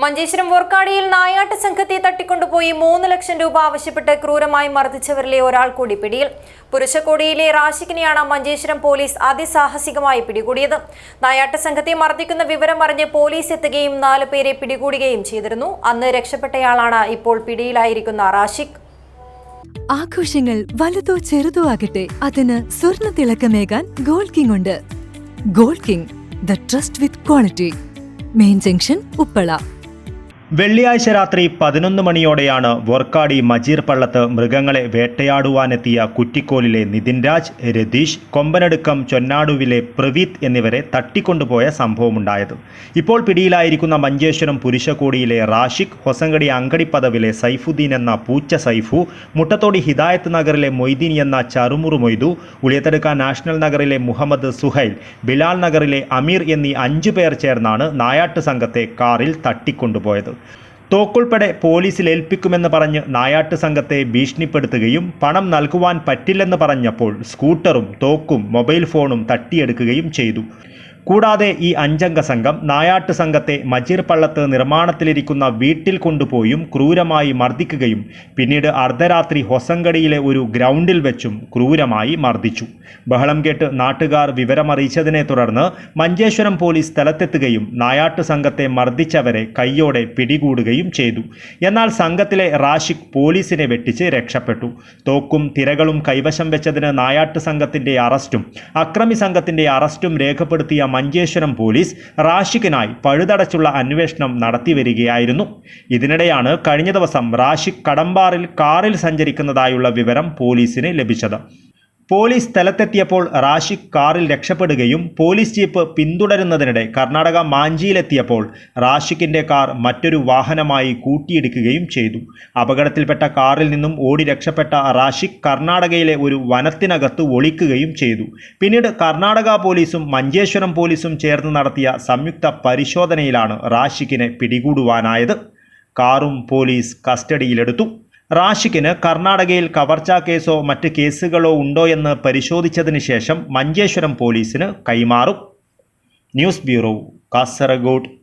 മഞ്ചേശ്വരം വോർക്കാടിയിൽ നായാട്ട് സംഘത്തെ തട്ടിക്കൊണ്ടുപോയി മൂന്ന് ലക്ഷം രൂപ ആവശ്യപ്പെട്ട് ക്രൂരമായി മർദ്ദിച്ചവരിലെ ഒരാൾ കൂടി പിടിയിൽ. പുരുഷക്കോടിയിലെ റാഷിക്കിനെയാണ് മഞ്ചേശ്വരം പോലീസ് അതിസാഹസികമായി പിടികൂടിയത്. നായാട്ട് സംഘത്തെ മർദ്ദിക്കുന്ന വിവരം അറിഞ്ഞ് പോലീസ് എത്തുകയും നാല് പേരെ പിടികൂടുകയും ചെയ്തിരുന്നു. അന്ന് രക്ഷപ്പെട്ടയാളാണ് ഇപ്പോൾ പിടിയിലായിരിക്കുന്ന റാഷിഖ്. ആഘോഷങ്ങൾ വലുതോ ചെറുതോ ആകട്ടെ അതിന് സ്വർണ തിളക്കമേകാൻ ഗോൾഡ് കിങ് ഉണ്ട്. Gold King the trust with quality. Main junction Uppala. വെള്ളിയാഴ്ച രാത്രി പതിനൊന്ന് മണിയോടെയാണ് വോർക്കാടി മജീർ പള്ളത്ത് മൃഗങ്ങളെ വേട്ടയാടുവാനെത്തിയ കുറ്റിക്കോലിലെ നിതിൻ രാജ് രതീഷ് കൊമ്പനടുക്കം ചൊന്നാടുവിലെ പ്രവീത് എന്നിവരെ തട്ടിക്കൊണ്ടുപോയ സംഭവമുണ്ടായത്. ഇപ്പോൾ പിടിയിലായിരിക്കുന്ന മഞ്ചേശ്വരം പുരുഷക്കോടിയിലെ റാഷിഖ് ഹൊസങ്കടി അങ്കടിപ്പദവിലെ സൈഫുദ്ദീൻ എന്ന പൂച്ച സൈഫു മുട്ടത്തോടി ഹിദായത്ത് നഗറിലെ മൊയ്തീൻ എന്ന ചറുമുറു മൊയ്തു ഉളിയത്തടുക്ക നാഷണൽ നഗറിലെ മുഹമ്മദ് സുഹൈൽ ബിലാൽ നഗറിലെ അമീർ എന്നീ അഞ്ചു പേർ ചേർന്നാണ് നായാട്ട് സംഘത്തെ കാറിൽ തട്ടിക്കൊണ്ടുപോയത്. തോക്കുൾപ്പെടെ പോലീസിൽ ഏൽപ്പിക്കുമെന്ന് പറഞ്ഞ് നായാട്ട് സംഘത്തെ ഭീഷണിപ്പെടുത്തുകയും പണം നൽകുവാൻ പറ്റില്ലെന്ന് പറഞ്ഞപ്പോൾ സ്കൂട്ടറും തോക്കും മൊബൈൽ ഫോണും തട്ടിയെടുക്കുകയും ചെയ്തു. കൂടാതെ ഈ അഞ്ചംഗ സംഘം നായാട്ട് സംഘത്തെ മജീർ പള്ളത്ത് നിർമ്മാണത്തിലിരിക്കുന്ന വീട്ടിൽ കൊണ്ടുപോയും ക്രൂരമായി മർദ്ദിക്കുകയും പിന്നീട് അർദ്ധരാത്രി ഹൊസങ്കടിയിലെ ഒരു ഗ്രൗണ്ടിൽ വെച്ചും ക്രൂരമായി മർദ്ദിച്ചു. ബഹളം കേട്ട് നാട്ടുകാർ വിവരമറിയിച്ചതിനെ തുടർന്ന് മഞ്ചേശ്വരം പോലീസ് സ്ഥലത്തെത്തുകയും നായാട്ട് സംഘത്തെ മർദ്ദിച്ചവരെ കൈയോടെ പിടികൂടുകയും ചെയ്തു. എന്നാൽ സംഘത്തിലെ റാഷിഖ് പോലീസിനെ വെട്ടിച്ച് രക്ഷപ്പെട്ടു. തോക്കും തിരകളും കൈവശം വെച്ചതിന് നായാട്ട് സംഘത്തിന്റെ അറസ്റ്റും അക്രമി സംഘത്തിന്റെ അറസ്റ്റും രേഖപ്പെടുത്തിയ മഞ്ചേശ്വരം പോലീസ് റാഷിഖിനായി പഴുതടച്ചുള്ള അന്വേഷണം നടത്തിവരികയായിരുന്നു. ഇതിനിടെയാണ് കഴിഞ്ഞ ദിവസം റാഷിഖ് കടമ്പാറിൽ കാറിൽ സഞ്ചരിക്കുന്നതായുള്ള വിവരം പോലീസിന് ലഭിച്ചത്. പോലീസ് സ്ഥലത്തെത്തിയപ്പോൾ റാഷിഖ് കാറിൽ രക്ഷപ്പെടുകയും പോലീസ് ജീപ്പ് പിന്തുടരുന്നതിനിടെ കർണാടക മാഞ്ചിയിലെത്തിയപ്പോൾ റാഷിക്കിന്റെ കാർ മറ്റൊരു വാഹനമായി കൂട്ടിയിടിക്കുകയും ചെയ്തു. അപകടത്തിൽപ്പെട്ട കാറിൽ നിന്നും ഓടി രക്ഷപ്പെട്ട റാഷിഖ് കർണാടകയിലെ ഒരു വനത്തിനകത്ത് ഒളിക്കുകയും ചെയ്തു. പിന്നീട് കർണാടക പോലീസും മഞ്ചേശ്വരം പോലീസും ചേർന്ന് നടത്തിയ സംയുക്ത പരിശോധനയിലാണ് റാഷിഖിനെ പിടികൂടുവാനായത്. കാറും പോലീസ് കസ്റ്റഡിയിലെടുത്തു. റാഷിക്കിന് കർണാടകയിൽ കവർച്ചാ കേസോ മറ്റ് കേസുകളോ ഉണ്ടോ എന്ന് പരിശോധിച്ചതിന് ശേഷം മഞ്ചേശ്വരം പോലീസിന് കൈമാറും. News bureau Kasaragod.